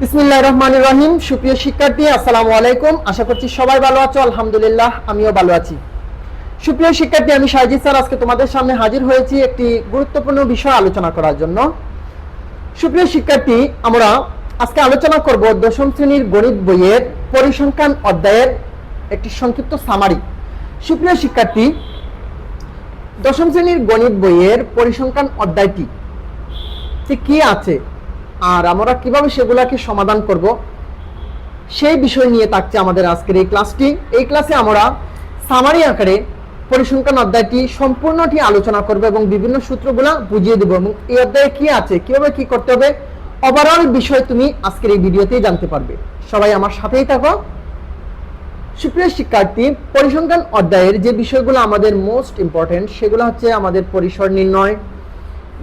বিসমিল্লাহ রহমান রহিম, সুপ্রিয় শিক্ষার্থী, আসসালামু আলাইকুম। আশা করছি সবাই ভালো আছো, আলহামদুলিল্লাহ, আমিও ভালো আছি। সুপ্রিয় শিক্ষার্থী, আমি সাজিদ স্যার, আজকে তোমাদের সামনে হাজির হয়েছি একটি গুরুত্বপূর্ণ বিষয় আলোচনা করার জন্য। সুপ্রিয় শিক্ষার্থী, আমরা আজকে আলোচনা করব দশম শ্রেণির গণিত বইয়ের পরিসংখ্যান অধ্যায়ের একটি সংক্ষিপ্ত সামারি সুপ্রিয় শিক্ষার্থী, দশম শ্রেণির গণিত বইয়ের পরিসংখ্যান অধ্যায়টি কি আছে? আর আমরা কীভাবে সেগুলাকে সমাধান করব, সেই বিষয় নিয়ে থাকছে আমাদের আজকের এই ক্লাসটি। এই ক্লাসে আমরা সামারি আকারে পরিসংখ্যান অধ্যায়টি সম্পূর্ণটি আলোচনা করব এবং বিভিন্ন সূত্রগুলা বুঝিয়ে দেবো এবং এই অধ্যায়ে কি আছে, কীভাবে কি করতে হবে ওভারঅল বিষয় তুমি আজকের এই ভিডিওতেই জানতে পারবে। সবাই আমার সাথেই থাকো। সুপ্রিয় শিক্ষার্থী, পরিসংখ্যান অধ্যায়ের যে বিষয়গুলো আমাদের মোস্ট ইম্পর্টেন্ট সেগুলো হচ্ছে আমাদের পরিসর নির্ণয়,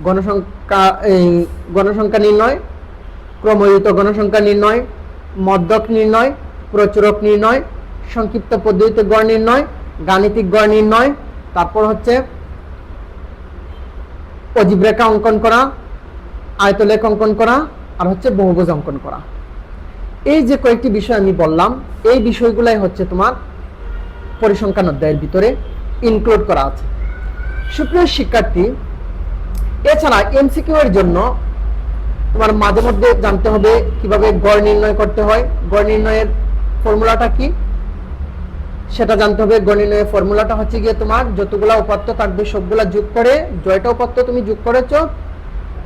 গণসংখ্যা গণসংখ্যা নির্ণয় ক্রমযুত গণসংখ্যা নির্ণয় মদ্যক নির্ণয়, প্রচুরক নির্ণয়, সংক্ষিপ্ত পদ্ধতিতে গড় নির্ণয়, গাণিতিক গড় নির্ণয়, তারপর হচ্ছে অজীব রেখা অঙ্কন করা, আয়তলেখ অঙ্কন করা, আর হচ্ছে বহুভুজ অঙ্কন করা। এই যে কয়েকটি বিষয় আমি বললাম, এই বিষয়গুলাই হচ্ছে তোমার পরিসংখ্যান অধ্যায়ের ভিতরে ইনক্লুড করা আছে। সুপ্রিয় শিক্ষার্থী, এছাড়া এমসিকিউ এর জন্য তোমার মাঝে মধ্যে জানতে হবে কীভাবে গড় নির্ণয় করতে হয়। গড় নির্ণয়ের ফর্মুলাটা কি? সেটা জানতে হবে। গড় নির্ণয়ের ফর্মুলাটা হচ্ছে গিয়ে তোমার যতগুলা উপাত্ত থাকবে সবগুলা যোগ করে, জয়টা উপাত্ত তুমি যোগ করেছ,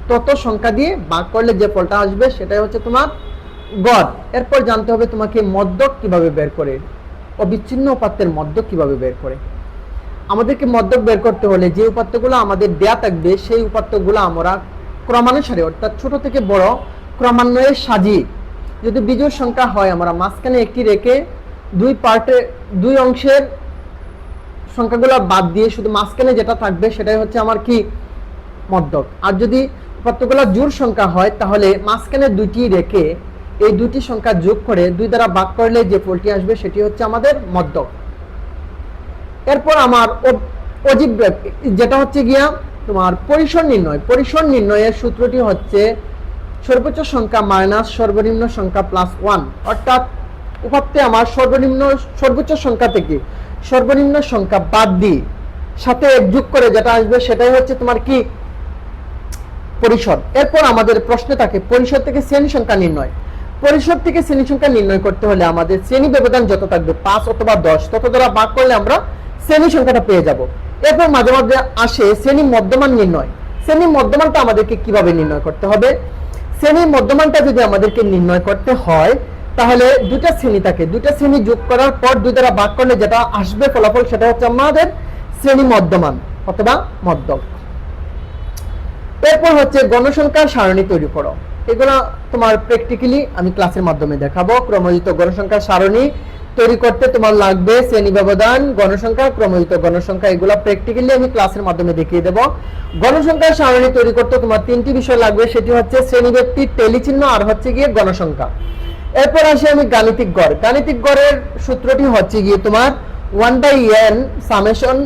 তত সংখ্যা দিয়ে ভাগ করলে যে ফলটা আসবে সেটাই হচ্ছে তোমার গড়। এরপর জানতে হবে তোমাকে মদ্যক কীভাবে বের করে, অবিচ্ছিন্ন উপাত্তের মদ্যক কীভাবে বের করে। আমাদেরকে মদ্যক বের করতে হলে যে উপাত্তগুলো আমাদের দেয়া থাকবে, সেই উপাত্তগুলো আমরা ক্রমানুসারে, অর্থাৎ ছোট থেকে বড় ক্রমান্বয়ে সাজিয়ে। যদি বিজোড় সংখ্যা হয়, আমরা মাঝখানে একটি রেখে দুই পার্টে, দুই অংশের সংখ্যাগুলো বাদ দিয়ে শুধু মাঝখানে যেটা থাকবে, সেটাই হচ্ছে আমার কি? মদ্যক আর যদি উপাত্তগুলো জোড় সংখ্যা হয়, তাহলে মাঝখানে দুইটি রেখে এই দুটি সংখ্যা যোগ করে দুই দ্বারা ভাগ করলে যে ফলটি আসবে, সেটি হচ্ছে আমাদের মদ্যক এরপর আমার অজীব, যেটা হচ্ছে গিয়া তোমার পরিসর নির্ণয়। পরিসর নির্ণয়ের সূত্রটি হচ্ছে সর্বোচ্চ সংখ্যা মাইনাস সর্বনিম্ন সংখ্যা প্লাস ওয়ান অর্থাৎ উপাত্তে আমার সর্বনিম্ন, সর্বোচ্চ সংখ্যা থেকে সর্বনিম্ন সংখ্যা বাদ দিয়ে সাথে যোগ করে যেটা আসবে সেটাই হচ্ছে তোমার কি? পরিসর। এরপর আমাদের প্রশ্নে থাকে, পরিসর থেকে শ্রেণি সংখ্যা নির্ণয়। পরিসর থেকে শ্রেণি সংখ্যা নির্ণয় করতে হলে আমাদের শ্রেণি ব্যবধান যত থাকবে, পাঁচ অথবা দশ, তত দ্বারা ভাগ করলে আমরা শ্রেণি সংখ্যাটা পেয়ে যাব। এরপর মাঝে মাঝে আসে শ্রেণি মধ্যমান নির্ণয়। শ্রেণি মধ্যমানটা আমাদেরকে কীভাবে নির্ণয় করতে হবে? শ্রেণির মধ্যমানটা যদি আমাদেরকে নির্ণয় করতে হয়, তাহলে দুটা শ্রেণি থাকে। দুটা শ্রেণি যোগ করার পর দুই দ্বারা ভাগ করলে যেটা আসবে ফলাফল সেটা হচ্ছে আমাদের শ্রেণি মধ্যমান অথবা মধ্যক এরপর হচ্ছে গণসংখ্যার সারণী তৈরি করো। এগুলো তোমার প্র্যাকটিক্যালি আমি ক্লাসের মাধ্যমে দেখাবো। ক্রমযুক্ত গণসংখ্যার সারণী তৈরি করতে তোমার লাগবে শ্রেণি ব্যবধান, গণসংখ্যা ক্রমযুক্ত গণসংখ্যা, এগুলো প্র্যাকটিক্যালি আমি ক্লাসের মাধ্যমে দেখিয়ে দেবো। গণসংখ্যার সারণী তৈরি করতে তোমার তিনটি বিষয় লাগবে, সেটি হচ্ছে শ্রেণি ব্যক্তি টেলিচিহ্ন আর হচ্ছে গিয়ে গণসংখ্যা। এরপর আসি আমি গাণিতিক গড়। গাণিতিক গড়ের সূত্রটি হচ্ছে গিয়ে তোমার one by N summation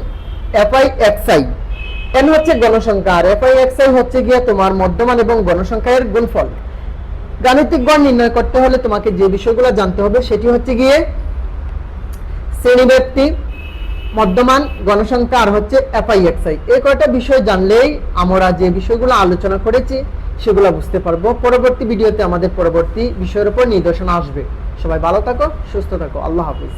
F I X I N হচ্ছে গণসংখ্যা আর এফ আই এক্স আই হচ্ছে গিয়ে তোমার মধ্যমান এবং গণসংখ্যার গুণফল। গাণিতিক গড় নির্ণয় করতে হলে তোমাকে যে বিষয়গুলো জানতে হবে, সেটি হচ্ছে গিয়ে শ্রেণি ব্যক্তি, মধ্যমান, গণসংখ্যা, আর হচ্ছে এফআইএক্সআই এই কয়টা বিষয় জানলেই আমরা যে বিষয়গুলো আলোচনা করেছি, সেগুলো বুঝতে পারব। পরবর্তী ভিডিওতে আমাদের পরবর্তী বিষয়ের উপর নির্দেশনা আসবে। সবাই ভালো থাকো, সুস্থ থাকো। আল্লাহ হাফিজ।